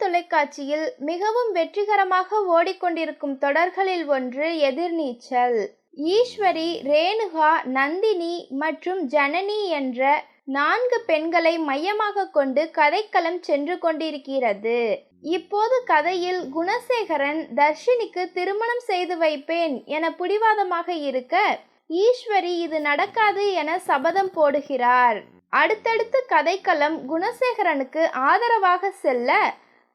தொலைக்காட்சியில் மிகவும் வெற்றிகரமாக ஓடிக்கொண்டிருக்கும் தொடர்களில் ஒன்று எதிர்நீச்சல். ஈஸ்வரி ரேணுகா நந்தினி மற்றும் ஜனனி என்ற நான்கு பெண்களை மையமாக கொண்டு கதைக்களம் சென்று கொண்டிருக்கிறது. இப்போது கதையில் குணசேகரன் தர்ஷினிக்கு திருமணம் செய்து வைப்பேன் என பிடிவாதமாக இருக்க ஈஸ்வரி இது நடக்காது என சபதம் போடுகிறார். அடுத்தடுத்து கதைக்களம் குணசேகரனுக்கு ஆதரவாக செல்ல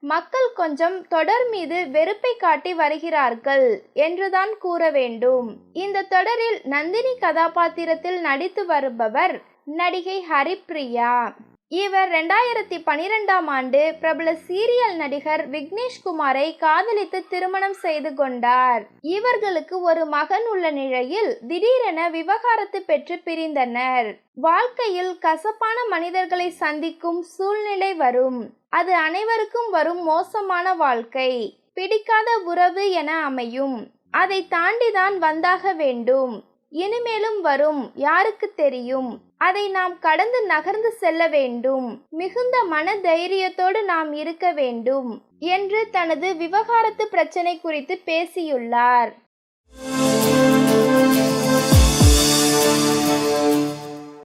மக்கள் கொஞ்சம் தொடர் மீது வெறுப்பை காட்டி வருகிறார்கள் என்றுதான் கூற வேண்டும். இந்த தொடரில் நந்தினி கதாபாத்திரத்தில் நடித்து வருபவர் நடிகை ஹரிப்ரியா. இவர் ரெண்டாயிரத்தி பனிரெண்டாம் ஆண்டு பிரபல சீரியல் நடிகர் விக்னேஷ்குமாரை காதலித்து திருமணம் செய்து கொண்டார். இவர்களுக்கு ஒரு மகன் உள்ள நிலையில் திடீரென விவகாரத்து பெற்று பிரிந்தனர். வாழ்க்கையில் கசப்பான மனிதர்களை சந்திக்கும் சூழ்நிலை வரும். அது அனைவருக்கும் வரும் மோசமான வாழ்க்கை. பிடிக்காத உறவு என அமையும். அதை தாண்டிதான் வந்தாக வேண்டும். இனிமேலும் வரும் யாருக்கு தெரியும்? அதை நாம் கடந்து நகர்ந்து செல்ல வேண்டும். மிகுந்த மன தைரியத்தோடு நாம் இருக்க வேண்டும் என்று தனது விவகாரத்து பிரச்சனை குறித்து பேசியுள்ளார்.